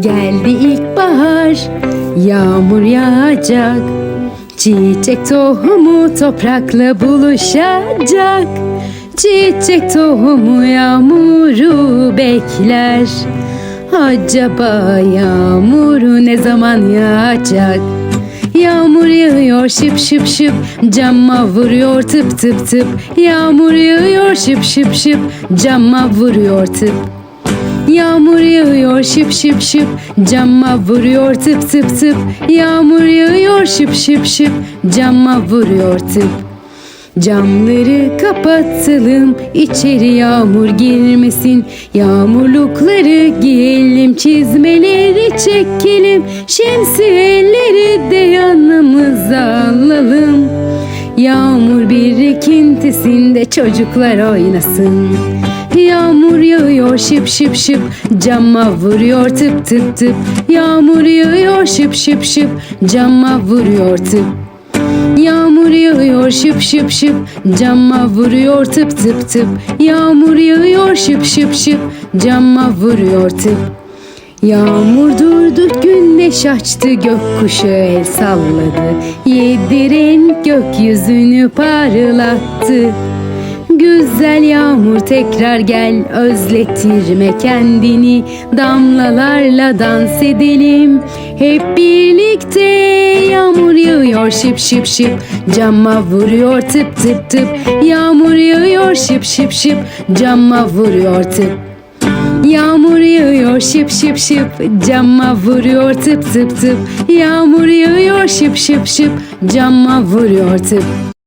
Geldi ilkbahar, yağmur yağacak. Çiçek tohumu toprakla buluşacak. Çiçek tohumu yağmuru bekler. Acaba yağmuru ne zaman yağacak? Yağmur yağıyor şıp şıp şıp Cama vuruyor tıp tıp tıp Yağmur yağıyor şıp şıp şıp Cama vuruyor tıp Yağmur yağıyor şıp şıp şıp Cama vuruyor tıp tıp tıp. Yağmur yağıyor şıp şıp şıp Cama vuruyor tıp. Camları kapatalım içeri yağmur girmesin. Yağmurlukları giyelim çizmeleri çekelim. Şemsiyeleri de yanımıza alalım. Yağmur birikintisinde çocuklar oynasın Yağmur yağıyor şıp şıp şıp. Cama vuruyor tıp tıp tıp. Yağmur yağıyor şıp şıp şıp. Cama vuruyor tıp. Yağmur yağıyor şıp şıp şıp. Cama vuruyor tıp tıp tıp. Yağmur yağıyor şıp şıp şıp. Cama vuruyor tıp. Yağmur durdu güneş açtı gökkuşu el salladı. Yedi renk gökyüzünü parlattı Güzel yağmur tekrar gel özletirme kendini. Damlalarla dans edelim. Hep birlikte Yağmur yağıyor şıp şıp şıp. Cama vuruyor tıp tıp tıp. Yağmur yağıyor şıp şıp şıp. Cama vuruyor tıp. Yağmur yağıyor şıp şıp şıp. Cama vuruyor tıp tıp tıp. Yağmur yağıyor şıp şıp şıp. Cama vuruyor tıp